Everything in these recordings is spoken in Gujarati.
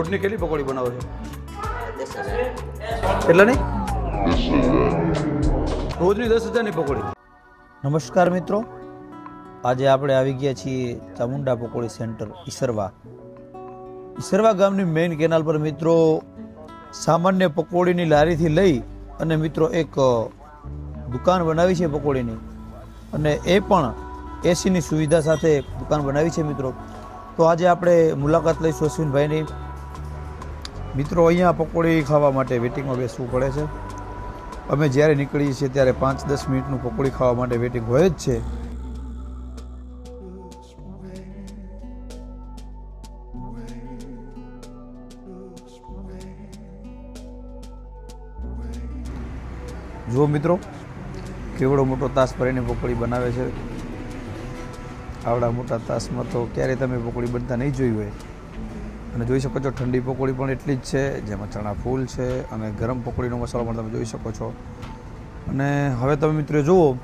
રોજની કેટલી પકોડી બનાવો છો? દસ નહીં? રોજની દસ હજારની પકોડી. નમસ્કાર મિત્રો. આજે આપણે આવી ગયા છીએ ચામુંડા પકોડી સેન્ટર ઈસરવા. ઈસરવા ગામની મેઇન કેનાલ પર મિત્રો સામાન્ય પકોડીની લારીથી લઈ અને મિત્રો એક દુકાન બનાવી છે પકોડીની. અને એ પણ એસીની સુવિધા સાથે દુકાન બનાવી છે મિત્રો. તો આજે આપણે મુલાકાત લઈશું અશ્વિનભાઈની. મિત્રો, અહીંયા પકોડી ખાવા માટે વેટિંગમાં બેસવું પડે છે. અમે જ્યારે નીકળીએ છીએ ત્યારે પાંચ દસ મિનિટનું પકોડી ખાવા માટે વેટિંગ હોય જ છે. જુઓ મિત્રો, કેવડો મોટો તાસ ભરીને પકોડી બનાવે છે. આવડા મોટા તાસમાં તો ક્યારેય તમે પકોડી બનતા નહીં જોઈ હોય. અને જોઈ શકો છો ઠંડી પકોડી પણ એટલી જ છે, જેમાં ચણા ફૂલ છે અને ગરમ પકોડીનો મસાલો પણ તમે જોઈ શકો છો. અને હવે તમે મિત્રો જુઓ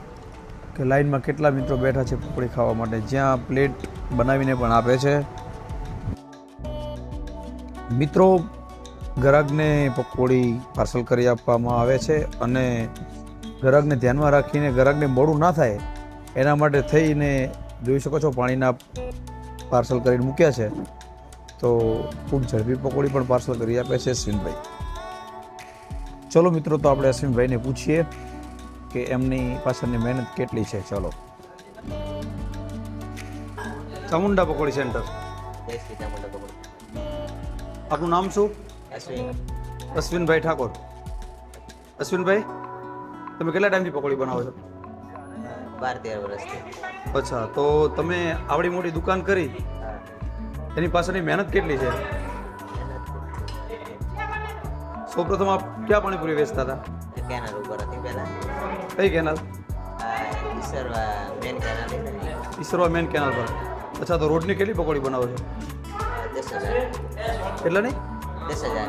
કે લાઈનમાં કેટલા મિત્રો બેઠા છે પકોડી ખાવા માટે, જ્યાં પ્લેટ બનાવીને પણ આપે છે. મિત્રો ગ્રાહકને પકોડી પાર્સલ કરી આપવામાં આવે છે અને ગ્રાહકને ધ્યાનમાં રાખીને ગ્રાહકને મોડું ના થાય એના માટે થઈને જોઈ શકો છો પાણીના પાર્સલ કરીને મૂક્યા છે. તો ખૂબ ઝડપી પકોડી પણ પાર્સલ કરી આપે છે અશ્વિનભાઈ. ચલો મિત્રો તો આપણે અશ્વિનભાઈને પૂછીએ કે એમની પાછળની મહેનત કેટલી છે. ચલો. ચામુંડા પકોડી સેન્ટર. આપનું નામ શું? અશ્વિનભાઈ ઠાકોર. અશ્વિનભાઈ તમે કેટલા ટાઈમથી પકોડી બનાવો છો? બાર તેર વર્ષથી. અચ્છા તો તમે આવડી મોટી દુકાન કરી? એની પાછળની મહેનત કેટલી છે? સૌપ્રથમ આપ ક્યાં પાણીપુરી વેચતા હતા? કેનાલ ઉપર હતી પહેલા. કઈ કેનાલ આ મેન કેનાલ ઈસરવા મેન કેનાલ પર. અચ્છા તો રોડની કેટલી પકોડી બનાવો છો? દસ હજાર. કેટલાની દસ હજાર.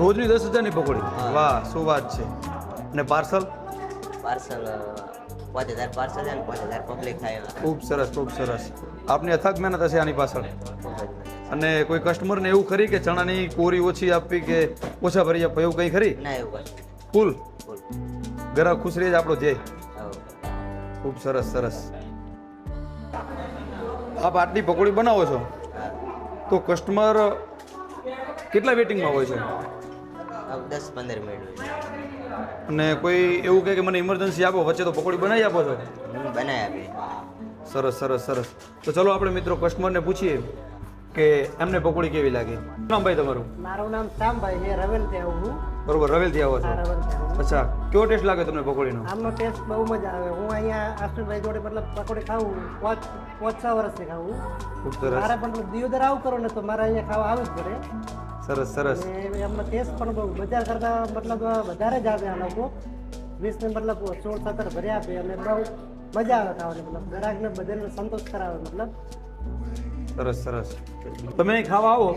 રોજની દસ હજારની પકોડી? વાહ શું વાત છે. અને પાર્સલ? પાર્સલ પાંચ હજાર પાર્સલ છે પાંચ હજાર પબ્લિક થાય ખૂબ સરસ ખૂબ સરસ. આપની અથાગ મહેનત હશે આની પાછળ. અને કોઈ કસ્ટમરને એવું ખરી કે ચણાની કોરી ઓછી આપવી કે ઓછા ભરી આપવા એવું કંઈ ખરી? ના એવું ફૂલ? ફૂલ. ગ્રાહક ખુશ રહે જ આપણો ધ્યેય ખૂબ સરસ સરસ. આપ આટલી પકોડી બનાવો છો? તો કસ્ટમર કેટલા વેટિંગમાં હોય છે? દસ પંદર મિનિટ અને કોઈ એવું કહે કે મને ઇમરજન્સી આપો વચ્ચે તો પકોડી બનાવી આપો છો? બનાવી આપી સરસ સરસ સરસ. તો ચલો આપણે મિત્રો કસ્ટમરને પૂછીએ કે એમને પકોડી કેવી લાગી? શું નામ ભાઈ તમારું? મારું નામ શામભાઈ છે રવેલથી આવું હું બરોબર રવેલથી આવો છો? અચ્છા કેવો ટેસ્ટ લાગે તમને પકોડીનો? આમનો ટેસ્ટ બહુ મજા આવે. હું અહીંયા આશુભાઈ જોડે મતલબ પકોડી ખાવું પાંચ પાંચ છ વર્ષથી ખાવું મારા પણ દિયોદર આવું કરો ને તો મારે અહીંયા ખાવા આવું જ પડે. સરસ સરસ. એમનો ટેસ્ટ પણ બહુ. બજાર કરતાં મતલબ વધારે જ આવે આ લોકો. વીસને મતલબ સોળ સત્તર ભરી આપે અને બહુ મજા આવે ખાવાની. મતલબ ગ્રાહકને બધાને સંતોષ કરાવે મતલબ. સરસ સરસ. તમે ખાવા આવો?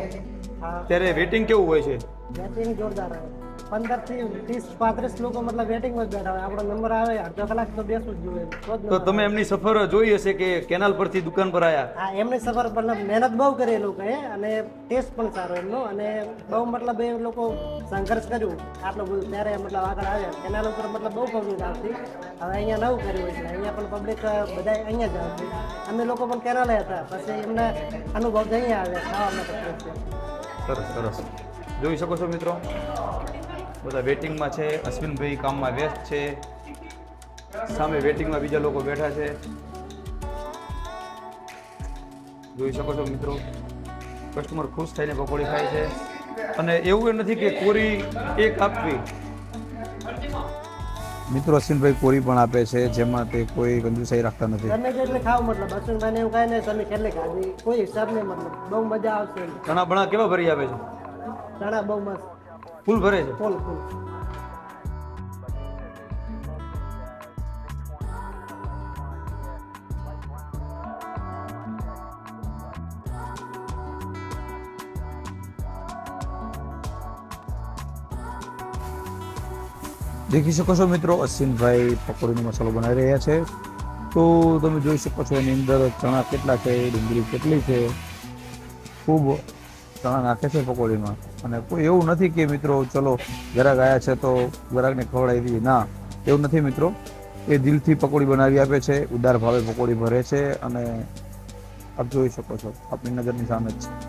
ત્યારે વેટિંગ કેવું હોય છે? વેટિંગ જોરદાર આવે. પંદરથી ત્રીસ પાંત્રીસ લોકો મતલબ વેટિંગમાં જ બેઠા હોય. આપણો નંબર આવે અડધો કલાક તો બેસવું જ જોઈએ. તો જ તો તમે એમની સફર જોઈ હશે કે કેનાલ પરથી દુકાન પર આવ્યા હા એમની સફર મતલબ મહેનત બહુ કરી એ લોકોએ અને ટેસ્ટ પણ સારો એમનો. અને બહુ મતલબ એ લોકો સંઘર્ષ કર્યું. આટલું બધું ત્યારે મતલબ આગળ આવ્યા. કેનાલ ઉપર મતલબ બહુ પબ્લિક આવતી. હવે અહીંયા નવું કર્યું એટલે અહીંયા પણ પબ્લિક બધા અહીંયા જ આવતી અમે લોકો પણ કેનાલે હતા. પછી એમને અનુભવ અહીંયા આવ્યા ખાવા માટે સરસ સરસ. જોઈ શકો છો મિત્રો? બધા વેટિંગમાં છે અશ્વિનભાઈ કામમાં વ્યસ્ત છે. સામે વેટિંગમાં બીજા લોકો બેઠા છે. જોઈ શકો છો મિત્રો કસ્ટમર ખુશ થઈને પકોડી ખાય છે. અને એવું નથી કે કોરી એક આપવી. મિત્રો અશ્વિનભાઈ કોરી પણ આપે છે જેમાં તે કોઈ કંજુસાઈ રાખતા નથી. તમે કેટલે ખાવ મતલબ અશ્વિનભાઈ એવું કાંઈ નહીં તમે કેટલે ખાધી? કોઈ હિસાબ નહીં મતલબ બહુ મજા આવશે. ચણા બણા કેવા ભરી આપે છે? ચણા બહુ મસ્ત. ફૂલ ભરે છે? ફૂલ ફૂલ. દેખી શકો છો મિત્રો અશ્વિનભાઈ પકોડીનો મસાલો બનાવી રહ્યા છે. તો તમે જોઈ શકો છો એની અંદર ચણા કેટલા છે ડુંગળી કેટલી છે. ખૂબ ચણા નાખે છે પકોડીમાં. અને કોઈ એવું નથી કે મિત્રો, ચલો, ગ્રાહક આવ્યા છે તો ગ્રાહકને ખવડાવી દઈએ. ના, એવું નથી મિત્રો. એ દિલથી પકોડી બનાવી આપે છે, ઉદાર ભાવે પકોડી ભરે છે અને આપ જોઈ શકો છો, આપની નજરની સામે જ છે.